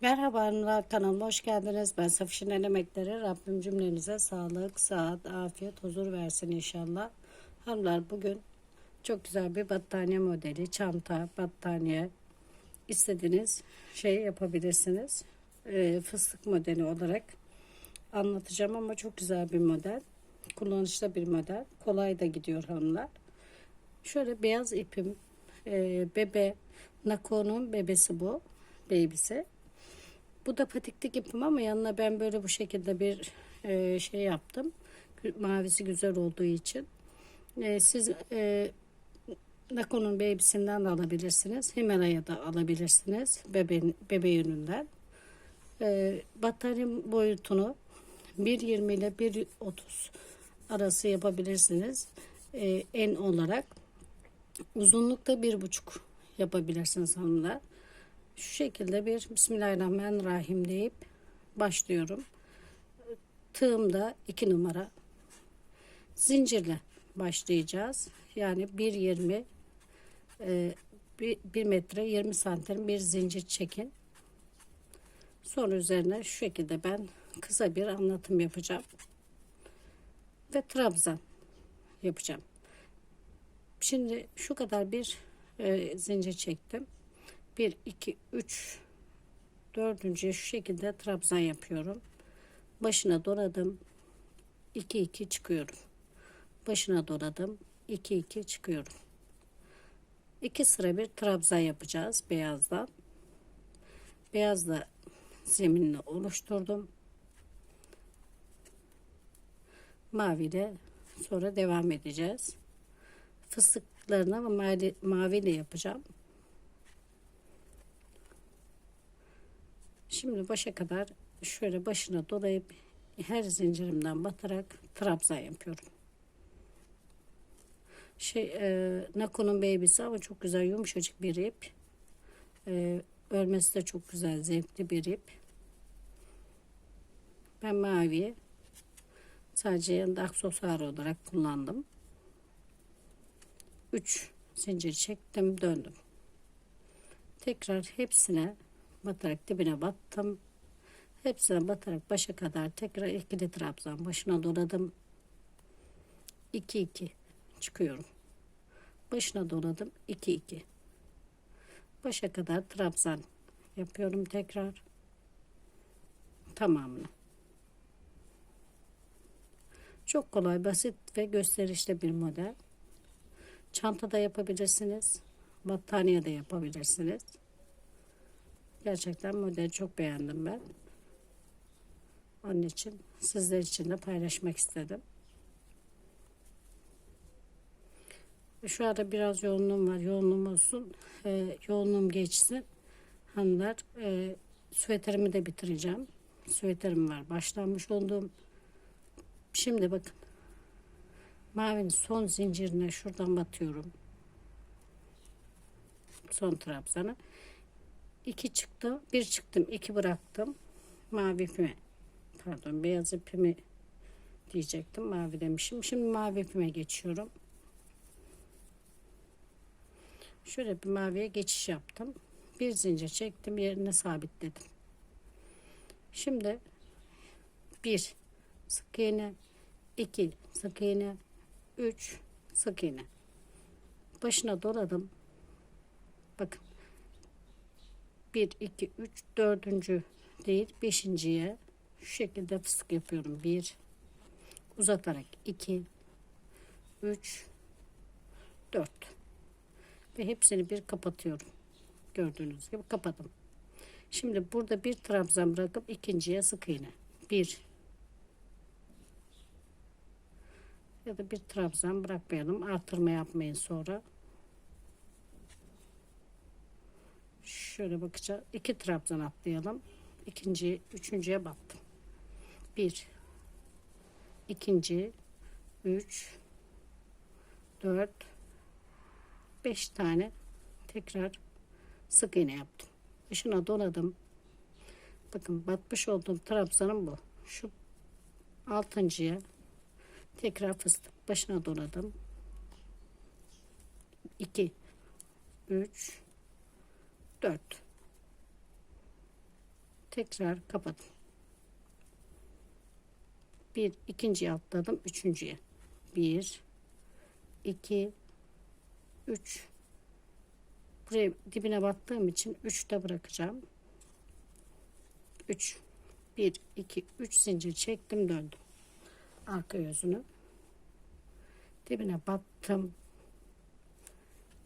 Merhaba hanımlar kanalıma hoş geldiniz. Ben Safişin Emekleri. Rabbim cümlenize sağlık, sıhhat, afiyet, huzur versin inşallah. Hanımlar bugün çok güzel bir battaniye modeli, çanta, battaniye istediğiniz şey yapabilirsiniz. Ee, fıstık modeli olarak anlatacağım ama çok güzel bir model. Kullanışlı bir model. Kolay da gidiyor hanımlar. Şöyle beyaz ipim, e, bebe, Nako'nun bebesi bu. Baby'si. Bu da patiklik ipim ama yanına ben böyle bu şekilde bir e, şey yaptım. Mavisi güzel olduğu için. E, siz e, Nako'nun babysinden de alabilirsiniz. Himalaya da alabilirsiniz. Bebe, bebe yönünden. E, batarya boyutunu 1.20 ile 1.30 arası yapabilirsiniz. E, en olarak uzunlukta bir buçuk yapabilirsiniz hanımlar. Şu şekilde bir Bismillahirrahmanirrahim deyip başlıyorum. Tığımda iki numara zincirle başlayacağız. Yani 1.20 e, 1 metre 20 santim bir zincir çekin. Sonra üzerine şu şekilde ben kısa bir anlatım yapacağım. Ve trabzan yapacağım. Şimdi şu kadar bir e, zincir çektim. 1, 2, 3, dördüncüye şu şekilde trabzan yapıyorum. Başına doladım. 2, 2 çıkıyorum. Başına doladım. 2, 2 çıkıyorum. 2 sıra bir trabzan yapacağız beyazdan. Beyazla zeminini oluşturdum. Maviyle sonra devam edeceğiz. Fıstıklarını mavi, maviyle yapacağım. Şimdi başa kadar şöyle başına dolayıp her zincirimden batarak trabzan yapıyorum. Şey, e, Nako'nun baby'si ama çok güzel yumuşacık bir ip. E, örmesi de çok güzel, zevkli bir ip. Ben mavi sadece yanında aksesuar olarak kullandım. 3 zincir çektim, döndüm. Tekrar hepsine batarak dibine battım. Hepsine batarak başa kadar tekrar ikili trabzan başına doladım. 2 2 çıkıyorum. Başına doladım 2 2. Başa kadar trabzan yapıyorum tekrar. Tamamını. Çok kolay, basit ve gösterişli bir model. Çantada yapabilirsiniz. Battaniye de yapabilirsiniz. Gerçekten modeli çok beğendim ben. Onun için sizler için de paylaşmak istedim. Şu arada biraz yoğunluğum var. Yoğunluğum olsun. E, yoğunluğum geçsin. Hanımlar e, süveterimi de bitireceğim. Süveterim var. Başlanmış olduğum. Şimdi bakın. Mavinin son zincirine şuradan batıyorum. Son trabzanı. 2 çıktı. Bir çıktım. iki bıraktım. Mavi ipimi pardon beyaz ipimi diyecektim. Mavi demişim. Şimdi mavi ipime geçiyorum. Şöyle bir maviye geçiş yaptım. Bir zincir çektim. Yerine sabitledim. Şimdi bir sık iğne, iki sık iğne, üç sık iğne. Başına doladım. Bakın 1, 2, 3, dördüncü değil beşinciye şu şekilde fıstık yapıyorum. 1 uzatarak 2 3 4 ve hepsini bir kapatıyorum. Gördüğünüz gibi kapadım. Şimdi burada bir trabzan bırakıp ikinciye sık iğne. 1 ya da bir trabzan bırakmayalım. Artırma yapmayın sonra. Şöyle bakacağız. İki trabzan atlayalım. İkinci, üçüncüye battım. Bir, ikinci, üç, dört, beş tane tekrar sık iğne yaptım. Başına doladım. Bakın batmış olduğum trabzanım bu. Şu altıncıya tekrar fıstık başına doladım. 2 3 4 Tekrar kapadım. Bir ikinciye atladım. Üçüncüye. Bir, iki, üç. Buraya dibine battığım için üçte bırakacağım. Üç. Bir, iki, üç zincir çektim döndüm. Arka yüzünü. Dibine battım.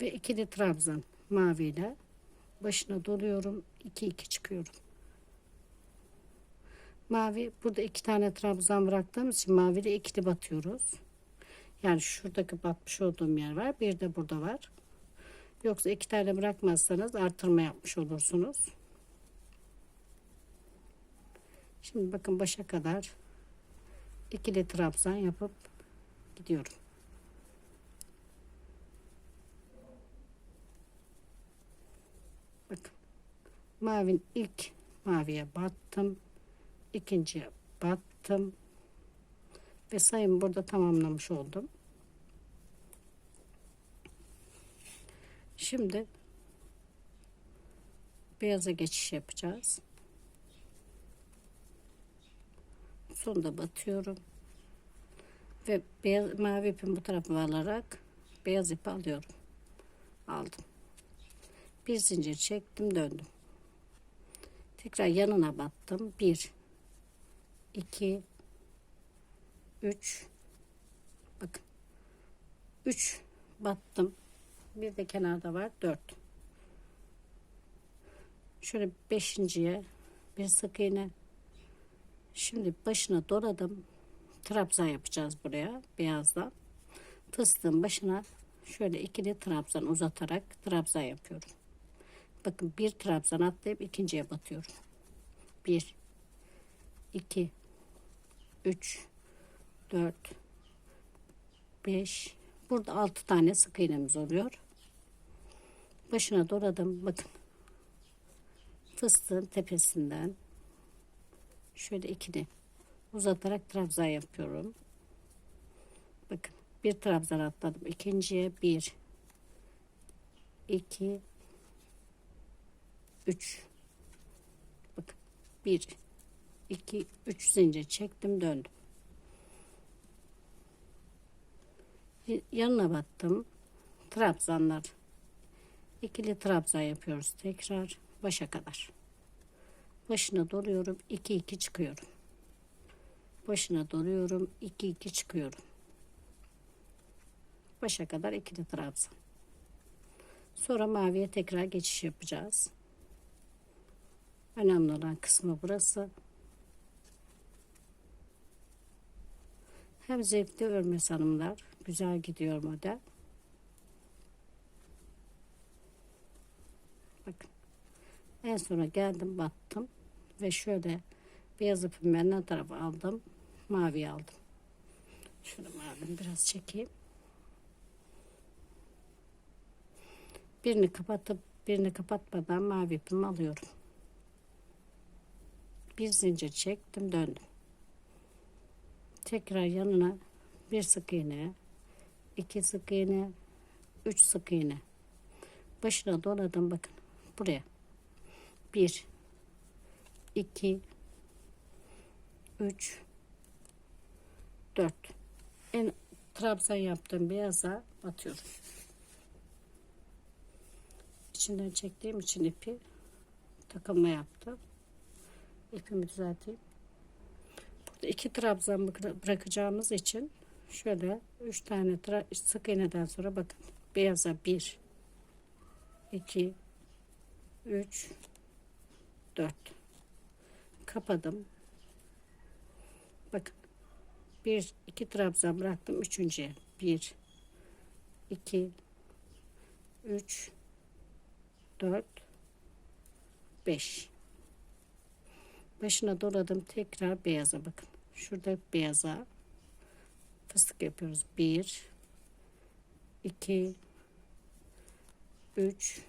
Ve ikili trabzan maviyle başına doluyorum. 2 2 çıkıyorum. Mavi burada iki tane trabzan bıraktığımız için maviyle ikili batıyoruz. Yani şuradaki batmış olduğum yer var. Bir de burada var. Yoksa iki tane bırakmazsanız artırma yapmış olursunuz. Şimdi bakın başa kadar ikili trabzan yapıp gidiyorum. Bakın. Mavin ilk maviye battım. ikinciye battım. Ve sayımı burada tamamlamış oldum. Şimdi beyaza geçiş yapacağız. Sonunda batıyorum. Ve beyaz, mavi ipin bu tarafa alarak beyaz ipi alıyorum. Aldım. Bir zincir çektim döndüm. Tekrar yanına battım. Bir, iki, üç. Bakın. Üç battım. Bir de kenarda var. Dört. Şöyle beşinciye bir sık iğne. Şimdi başına doladım. Trabzan yapacağız buraya beyazdan. Fıstığın başına şöyle ikili trabzan uzatarak trabzan yapıyorum. Bakın bir trabzan atlayıp ikinciye batıyorum. Bir, iki, üç, dört, beş. Burada altı tane sık iğnemiz oluyor. Başına doladım. Bakın. Fıstığın tepesinden şöyle ikili uzatarak trabzan yapıyorum. Bakın bir trabzan atladım. ikinciye bir, iki, 3 bakın 1 2 3 zincir çektim döndüm. Yanına battım. Trabzanlar. İkili trabzan yapıyoruz tekrar başa kadar. Başına doluyorum 2 2 çıkıyorum. Başına doluyorum 2 2 çıkıyorum. Başa kadar ikili trabzan. Sonra maviye tekrar geçiş yapacağız Önemli olan kısmı burası. Hem zevkli örmez hanımlar. Güzel gidiyor model. Bakın. En sona geldim battım. Ve şöyle beyaz ipimi benden tarafa aldım. Mavi aldım. Şunu mavi biraz çekeyim. Birini kapatıp birini kapatmadan mavi ipimi alıyorum bir zincir çektim döndüm. Tekrar yanına bir sık iğne iki sık iğne üç sık iğne. Başına doladım bakın buraya. Bir iki üç dört. En trabzan yaptığım beyaza batıyorum içinden çektiğim için ipi takılma yaptım ipimi düzelteyim. Burada iki trabzan bırakacağımız için şöyle üç tane sık iğneden sonra bakın beyaza bir iki üç dört kapadım. Bakın bir iki trabzan bıraktım üçüncüye bir iki üç dört beş başına doladım tekrar beyaza bakın. Şurada beyaza fıstık yapıyoruz. 1 2 3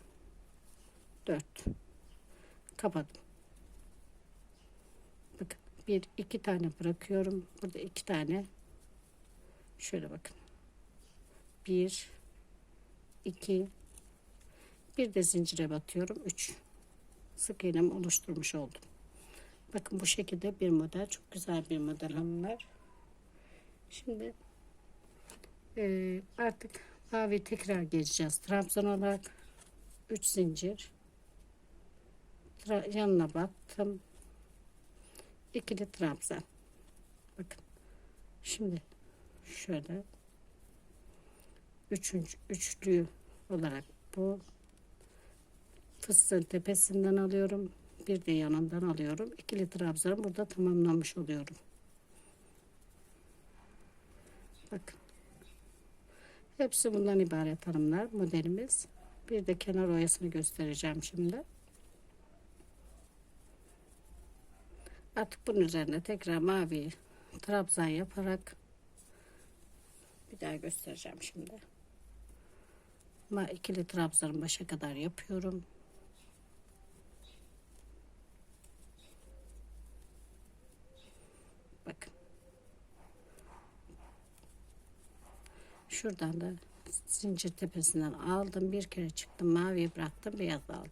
4 kapadım. Bakın bir iki tane bırakıyorum. Burada iki tane. Şöyle bakın. 1 2 bir de zincire batıyorum. 3 sık iğnemi oluşturmuş oldum Bakın bu şekilde bir model. Çok güzel bir model hanımlar. Şimdi e, artık mavi tekrar geçeceğiz. Trabzan olarak 3 zincir. Tra- yanına battım. İkili trabzan. Bakın. Şimdi şöyle üçüncü üçlü olarak bu fıstığın tepesinden alıyorum. Bir de yanından alıyorum. İkili trabzanı burada tamamlamış oluyorum. Bakın. Hepsi bundan ibaret hanımlar modelimiz. Bir de kenar oyasını göstereceğim şimdi. Artık bunun üzerine tekrar mavi trabzan yaparak bir daha göstereceğim şimdi. Ma ikili trabzanın başa kadar yapıyorum. Bakın. Şuradan da zincir tepesinden aldım. Bir kere çıktım. Maviyi bıraktım. Beyaz aldım.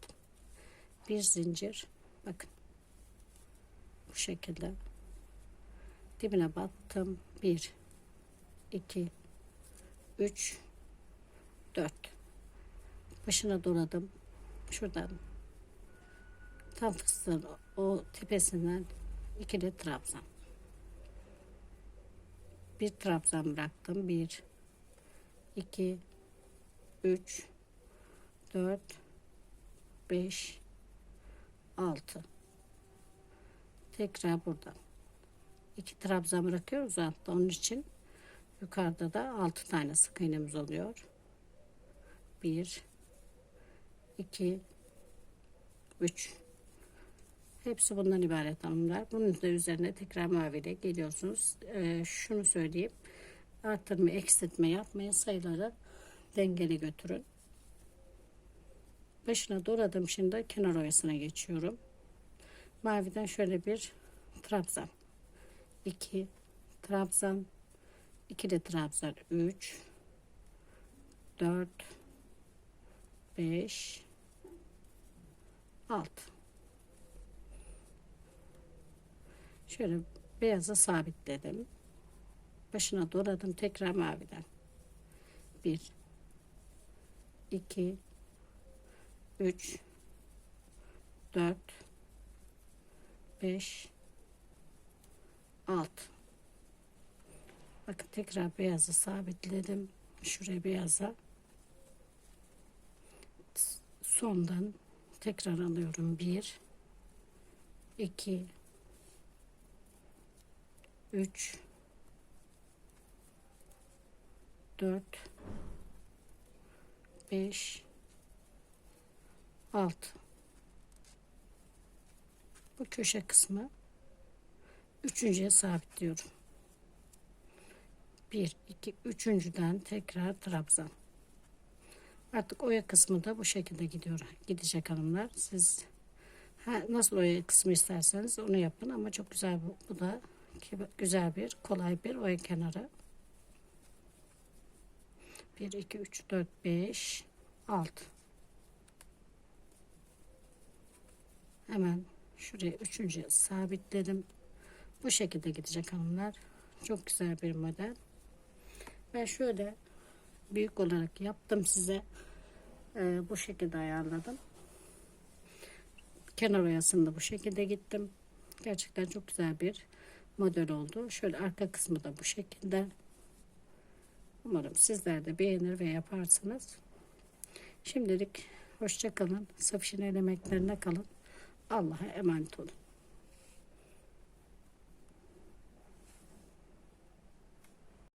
Bir zincir. Bakın. Bu şekilde. Dibine battım. Bir, iki, üç, dört. Başına doladım. Şuradan tam fıstığın o tepesinden ikili trabzan. Bir trabzan bıraktım. Bir, iki, üç, dört, beş, altı. Tekrar buradan. iki trabzan bırakıyoruz altta. Onun için yukarıda da altı tane sık iğnemiz oluyor. Bir, iki, üç. Hepsi bundan ibaret hanımlar. Bunun da üzerine tekrar maviyle geliyorsunuz. Ee, şunu söyleyeyim. Artırma, eksiltme yapmayın. Sayıları dengeli götürün. Başına doladım şimdi kenar oyasına geçiyorum. Maviden şöyle bir trabzan. 2 trabzan. 2 de trabzan. 3 4 5 6 Şöyle beyazı sabitledim. Başına doladım tekrar maviden. 1 2 3 4 5 6 bakın tekrar beyazı sabitledim. Şuraya beyaza. Sondan tekrar alıyorum. 1 2 3 4 5 6 bu köşe kısmı üçüncüye sabitliyorum. Bir, iki, üçüncüden tekrar trabzan. Artık oya kısmı da bu şekilde gidiyor. Gidecek hanımlar. Siz ha, nasıl oya kısmı isterseniz onu yapın ama çok güzel bu, bu da güzel bir kolay bir oya kenarı. 1 2 3 4 5 6 Hemen şuraya üçüncü sabitledim. Bu şekilde gidecek hanımlar. Çok güzel bir model. Ben şöyle büyük olarak yaptım size. Ee, bu şekilde ayarladım. Kenar oyasında bu şekilde gittim. Gerçekten çok güzel bir model oldu. Şöyle arka kısmı da bu şekilde. Umarım sizler de beğenir ve yaparsınız. Şimdilik hoşçakalın. Safşin emeklerine kalın. Allah'a emanet olun.